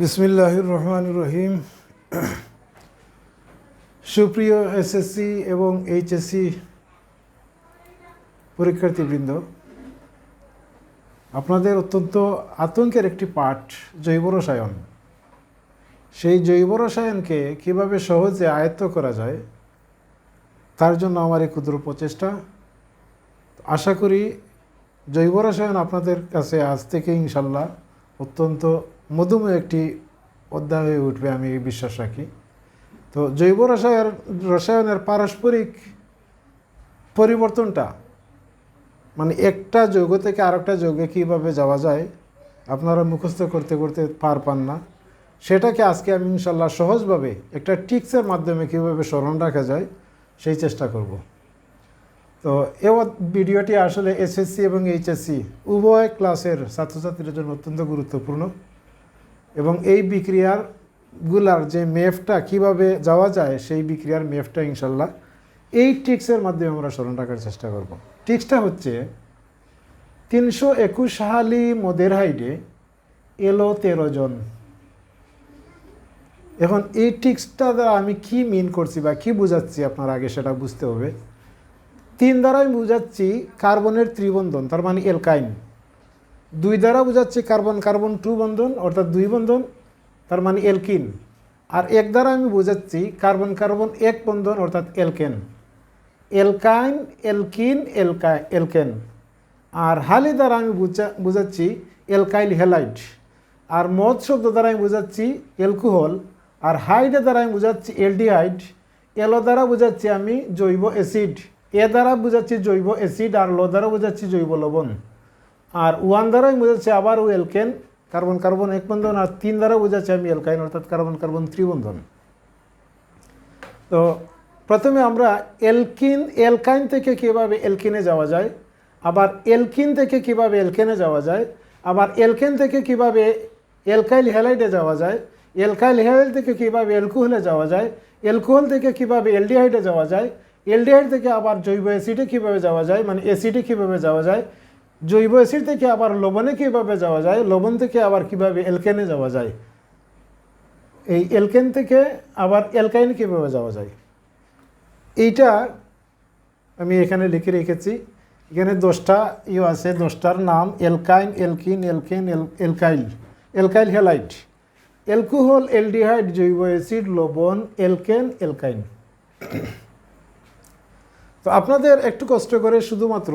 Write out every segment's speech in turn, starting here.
বিসমিল্লাহির রহমান রহিম সুপ্রিয় এসএসসি এবং এইচএসসি পরীক্ষার্থীবৃন্দ, আপনাদের অত্যন্ত আতঙ্কের একটি পাঠ, জৈব রসায়ন। সেই জৈব রসায়নকে কীভাবে সহজে আয়ত্ত করা যায়, তার জন্য আমার এই ক্ষুদ্র প্রচেষ্টা। আশা করি জৈব রসায়ন আপনাদের কাছে আজ থেকে ইনশাল্লাহ অত্যন্ত মধুময় একটি অধ্যায় হয়ে উঠবে, আমি বিশ্বাস রাখি। তো জৈব রসায়ন, রসায়নের পারস্পরিক পরিবর্তনটা মানে একটা যৌগ থেকে আরেকটা যৌগে কীভাবে যাওয়া যায়, আপনারা মুখস্থ করতে করতে পার পান না। সেটাকে আজকে আমি ইনশাল্লাহ সহজভাবে একটা টিক্সের মাধ্যমে কীভাবে স্মরণ রাখা যায়, সেই চেষ্টা করব। তো এ ভিডিওটি আসলে এসএসসি এবং এইচএসসি উভয় ক্লাসের ছাত্রছাত্রীদের জন্য অত্যন্ত গুরুত্বপূর্ণ এবং এই বিক্রিয়ারগুলার যে মেফটা কীভাবে যাওয়া যায়, সেই বিক্রিয়ার মেফটা ইনশাল্লাহ এই টিক্সের মাধ্যমে আমরা স্মরণ রাখার চেষ্টা করব। টিক্সটা হচ্ছে তিনশো একুশ হালি মদের হাইডে এলো তেরো জন। এখন এই টিক্সটা দ্বারা আমি কি মিন করছি বা কি বোঝাচ্ছি আপনার আগে সেটা বুঝতে হবে। তিন দ্বারা আমি বোঝাচ্ছি কার্বনের ত্রিবন্ধন, তার মানে এলকাইন দুই দ্বারা বোঝাচ্ছি কার্বন কার্বন টু বন্ধন, অর্থাৎ দুই বন্ধন, তার মানে এলকিন আর এক দ্বারা আমি বোঝাচ্ছি কার্বন কার্বন এক বন্ধন, অর্থাৎ এলকেন এলকাইন এলকিন এলকা এলকেন আর হালি দ্বারা আমি বুঝা, বোঝাচ্ছি এলকাইল হেলাইট আর মদ শব্দ দ্বারা আমি বোঝাচ্ছি অ্যালকোহল আর হাইডের দ্বারা আমি বোঝাচ্ছি এলডিহাইড এলো দ্বারা বোঝাচ্ছি আমি জৈব অ্যাসিড এ দ্বারা বোঝাচ্ছি জৈব অ্যাসিড আর লো দ্বারা বোঝাচ্ছি জৈব লবণ। আর ওয়ান দ্বারাই বোঝাচ্ছি আবার ও এলকেন কার্বন কার্বন এক বন্ধন, আর তিন দ্বারা বোঝাচ্ছি আমি এলকাইন অর্থাৎ কার্বন কার্বন ত্রিবন্ধন। তো প্রথমে আমরা এলকিন এলকাইন থেকে কীভাবে এলকিনে যাওয়া যায়, আবার এলকিন থেকে কীভাবে এলকেনে যাওয়া যায়, আবার এলকেন থেকে কীভাবে এলকাইল হ্যালাইডে যাওয়া যায় এলকাইল হ্যালাইড থেকে কীভাবে অ্যালকোহলে যাওয়া যায়, অ্যালকোহল থেকে কীভাবে এলডিহাইডে যাওয়া যায় এলডিহাইড থেকে আবার জৈব অ্যাসিডে কীভাবে যাওয়া যায়? মানে অ্যাসিডে কীভাবে যাওয়া যায়? জৈব অ্যাসিড থেকে আবার লবণে কীভাবে যাওয়া যায়? লবণ থেকে আবার কীভাবে এলকেনে যাওয়া যায়? এই এলকেন থেকে আবার এলকাইন কীভাবে যাওয়া যায়? এইটা আমি এখানে লিখে রেখেছি। এখানে দশটা ইয়ে আছে, দশটার নাম এলকাইন এলকিন এলকেন এল alkyl alkyl halide alcohol aldehyde জৈব অ্যাসিড, লবণ এলকেন এলকাইন তো আপনাদের একটু কষ্ট করে শুধুমাত্র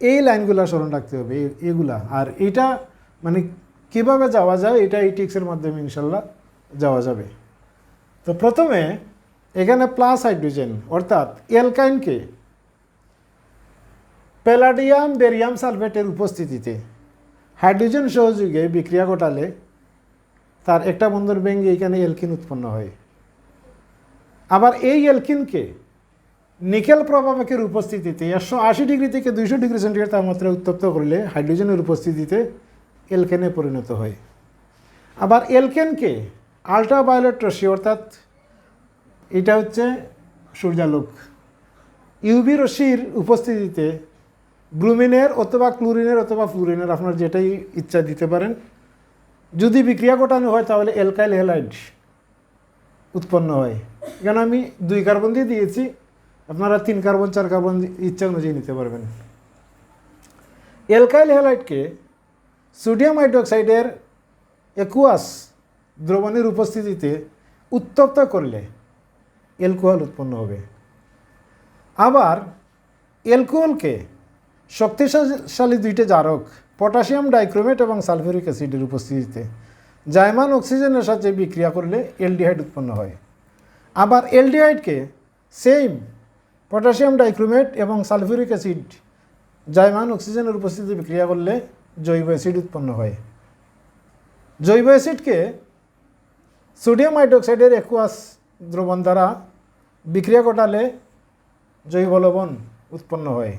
এই লাইনগুলো স্মরণ রাখতে হবে এগুলা। আর এটা মানে কীভাবে যাওয়া যায়, এটা এই টিক্সের মাধ্যমে ইনশাল্লাহ যাওয়া যাবে। তো প্রথমে এখানে প্লাস হাইড্রোজেন অর্থাৎ এলকাইনকে প্যালাডিয়াম বেরিয়াম সালফেটের উপস্থিতিতে হাইড্রোজেন সহযোগে বিক্রিয়া ঘটালে তার একটা বন্ধন ভেঙে এখানে এলকিন উৎপন্ন হয়। আবার এই এলকিনকে নিকেল প্রভাবকের উপস্থিতিতে একশো আশি ডিগ্রি থেকে দুইশো ডিগ্রি সেন্টিগ্রেড তাপমাত্রা উত্তপ্ত করলে হাইড্রোজেনের উপস্থিতিতে এলকেনে পরিণত হয়। আবার এলকেনকে আল্ট্রাভায়োলেট রশ্মি অর্থাৎ এটা হচ্ছে সূর্যালোক, ইউভি রশ্মির উপস্থিতিতে ব্রুমিনের অথবা ক্লোরিনের অথবা ফ্লুরিনের, আপনার যেটাই ইচ্ছা দিতে পারেন, যদি বিক্রিয়া ঘটানো হয় তাহলে এলকাইল হেলাইড উৎপন্ন হয়। এখানে আমি দুই কার্বন দিয়ে দিয়েছি আপনারা তিন কার্বন, চার কার্বন ইচ্ছা অনুযায়ী নিতে পারবেন। এলকাইল হ্যালাইডকে সোডিয়াম হাইড্রোক্সাইডের একুয়াস দ্রবণের উপস্থিতিতে উত্তপ্ত করলে অ্যালকোহল উৎপন্ন হবে। আবার অ্যালকোহলকে শক্তিশালী দুইটা জারক, পটাশিয়াম ডাইক্রোমেট এবং সালফিউরিক অ্যাসিডের উপস্থিতিতে জায়মান অক্সিজেনের সাথে বিক্রিয়া করলে এলডিহাইড উৎপন্ন হয়। আবার এলডিহাইডকে সেম পটাশিয়াম ডাইক্রোমেট এবং সালফিউরিক অ্যাসিড জায়মান অক্সিজেনের উপস্থিতিতে বিক্রিয়া করলে জৈব অ্যাসিড উৎপন্ন হয়। জৈব অ্যাসিডকে সোডিয়াম হাইড্রোক্সাইডের একুয়াস দ্রবণ দ্বারা বিক্রিয়া ঘটালে জৈব লবণ উৎপন্ন হয়।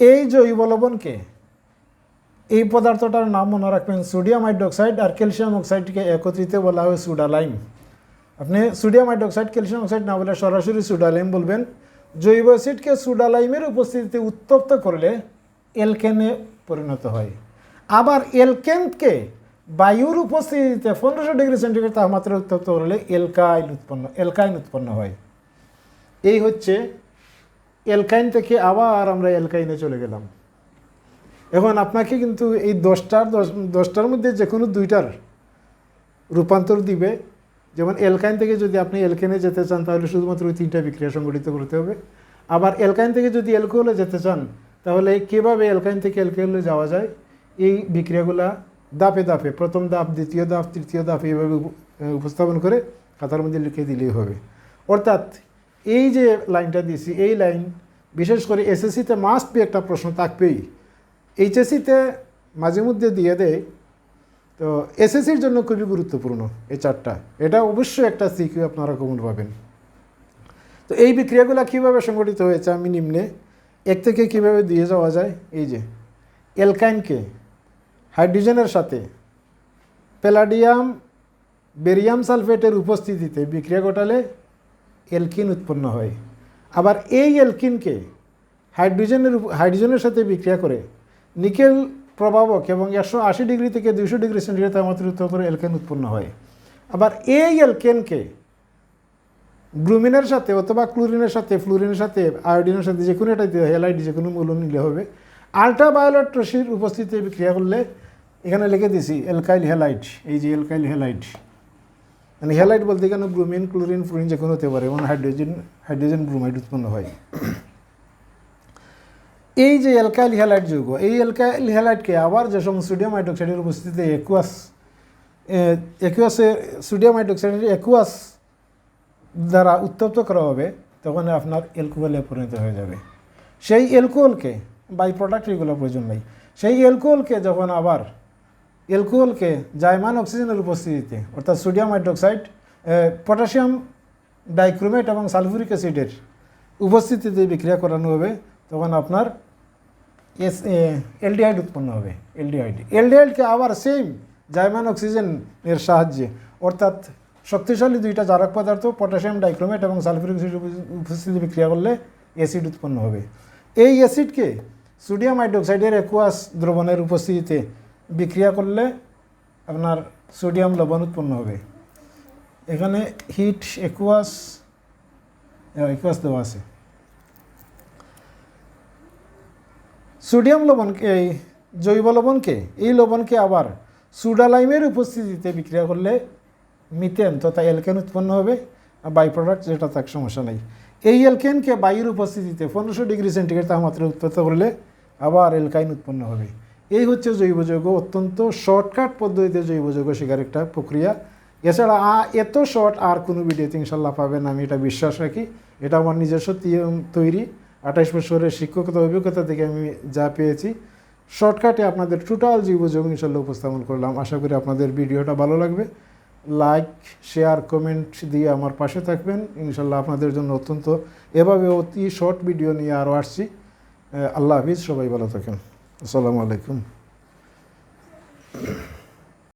এই জৈব লবণকে এই পদার্থটার নাম মনে রাখবেন সোডিয়াম হাইড্রোক্সাইড আর ক্যালসিয়াম অক্সাইডকে একত্রিত বলা হয় সুডালাইম। আপনি সোডিয়াম হাইড্রোক্সাইড, ক্যালসিয়াম অক্সাইড না বলে সরাসরি সুডালাইম বলবেন। জৈব অ্যাসিডকে সুডালাইমের উপস্থিতিতে উত্তপ্ত করলে এলকেনে পরিণত হয়। আবার এলকেনকে বায়ুর উপস্থিতিতে পনেরোশো ডিগ্রি সেন্টিগ্রেড তাপমাত্রা উত্তপ্ত করলে এলকাইন উৎপন্ন এলকাইন উৎপন্ন হয়। এই হচ্ছে এলকাইন থেকে আবার আমরা এলকাইনে চলে গেলাম। এখন আপনাকে কিন্তু এই দশটার দশ, দশটার মধ্যে যে কোনো দুইটার রূপান্তর দিবে। যেমন এলকাইন থেকে যদি আপনি এলকেনে যেতে চান, তাহলে শুধুমাত্র ওই তিনটা বিক্রিয়া সংগঠিত করতে হবে। আবার এলকাইন থেকে যদি অ্যালকোহলে যেতে চান, তাহলে কীভাবে এলকাইন থেকে অ্যালকোহলে যাওয়া যায়? এই বিক্রিয়াগুলা দাপে দাপে, প্রথম ধাপ দ্বিতীয় ধাপ তৃতীয় ধাপ এইভাবে উপস্থাপন করে খাতার মধ্যে লিখে দিলেই হবে। অর্থাৎ এই যে লাইনটা দিয়েছি, এই লাইন বিশেষ করে এসএসসিতে মাস্ট বি একটা প্রশ্ন থাকবেই। এইচএসসিতে মাঝে মধ্যে দিয়ে দেয় তো এসএসসির জন্য খুবই গুরুত্বপূর্ণ এই চারটা। এটা অবশ্যই একটা সিকিউ আপনারা কমন পাবেন। তো এই বিক্রিয়াগুলো কীভাবে সংগঠিত হয়েছে আমি নিম্নে এক থেকে কীভাবে দিয়ে যাওয়া যায়? এই যে এলকাইনকে হাইড্রোজেনের সাথে প্যালাডিয়াম বেরিয়াম সালফেটের উপস্থিতিতে বিক্রিয়া ঘটালে এলকিন উৎপন্ন হয়। আবার এই এলকিনকে হাইড্রোজেনের হাইড্রোজেনের সাথে বিক্রিয়া করে নিকেল প্রভাবক এবং একশো আশি ডিগ্রি থেকে দুইশো ডিগ্রি সেন্টিগ্রেড তাপমাত্রা উত্তপ্ত করে এলকেন উৎপন্ন হয়। আবার এই এলকেনকে ব্রুমিনের সাথে অথবা ক্লোরিনের সাথে ফ্লুরিনের সাথে আয়োডিনের সাথে যে কোনো একটা হেলাইট যে কোনো মূল্য নিলে হবে। আলট্রাভায়োলেট রশ্মির উপস্থিতিতে বিক্রিয়া করলে এখানে লিখে দিছি এলকাইল হেলাইট এই যে এলকাইল হেলাইট মানে হেলাইট বলতে এখানে ব্রুমিন ক্লোরিন ফ্লুরিন যে কোনো হতে পারে এবং হাইড্রোজেন হাইড্রোজেন ব্রুমাইড উৎপন্ন হয়। এই যে অ্যালকাইল হ্যালাইট যৌগ, এই অ্যালকাইল হ্যালাইটকে আবার যে সময় সোডিয়াম হাইড্রোক্সাইডের উপস্থিতিতে একুয়াস একুয়াসে সোডিয়াম হাইড্রোক্সাইডের একুয়াস দ্বারা উত্তপ্ত করা হবে, তখন আপনার অ্যালকোহলে পরিণত হয়ে যাবে। সেই অ্যালকোহলকে বাই প্রোডাক্ট এগুলো প্রয়োজন নেই। সেই অ্যালকোহলকে যখন আবার অ্যালকোহলকে জাইমান অক্সিজেনের উপস্থিতিতে, অর্থাৎ সোডিয়াম হাইড্রোক্সাইড পটাশিয়াম ডাইক্রোমেট এবং সালফুরিক অ্যাসিডের উপস্থিতিতে বিক্রিয়া করানো হবে তখন আপনার এস এলডিহাইড উৎপন্ন হবে এলডিহাইড এলডিহাইডকে আবার সেম জাইমান অক্সিজেনের সাহায্যে, অর্থাৎ শক্তিশালী দুইটা জারক পদার্থ, পটাশিয়াম ডাইক্রোমেট এবং সালফিউরিক অ্যাসিড উপস্থিতি বিক্রিয়া করলে অ্যাসিড উৎপন্ন হবে। এই অ্যাসিডকে সোডিয়াম হাইড্রোক্সাইডের একুয়াস দ্রবণের উপস্থিতিতে বিক্রিয়া করলে আপনার সোডিয়াম লবণ উৎপন্ন হবে। এখানে হিট একুয়াস একুয়াস দেওয়া আছে। সোডিয়াম লবণকে এই জৈব লবণকে, এই লবণকে আবার সুডালাইমের উপস্থিতিতে বিক্রিয়া করলে মিথেন তথা এলকেন উৎপন্ন হবে, আর বাই প্রোডাক্ট যেটা তার সমস্যা নেই। এই এলকেনকে বায়ুর উপস্থিতিতে পনেরোশো ডিগ্রি সেন্টিগ্রেড তাপমাত্রা উৎপন্ন করলে আবার এলকাইন উৎপন্ন হবে। এই হচ্ছে জৈব যৌগ, অত্যন্ত শর্টকাট পদ্ধতিতে জৈব যৌগ শেখার একটা প্রক্রিয়া। এছাড়া এত শর্ট আর কোনো ভিডিওতে ইনশাল্লাহ পাবেন আমি এটা বিশ্বাস রাখি। এটা আমার নিজস্ব তৈরি আঠাশ বছরের শিক্ষকতা অভিজ্ঞতা থেকে আমি যা পেয়েছি। শর্টকাটে আপনাদের টোটাল জীব যোগ ইনশাল্লাহ উপস্থাপন করলাম। আশা করি আপনাদের ভিডিওটা ভালো লাগবে। লাইক শেয়ার কমেন্ট দিয়ে আমার পাশে থাকবেন। ইনশাল্লাহ আপনাদের জন্য অত্যন্ত এভাবে অতি শর্ট ভিডিও নিয়ে আরও আসছি। আল্লাহ হাফিজ, সবাই ভালো থাকেন। আসসালামু আলাইকুম।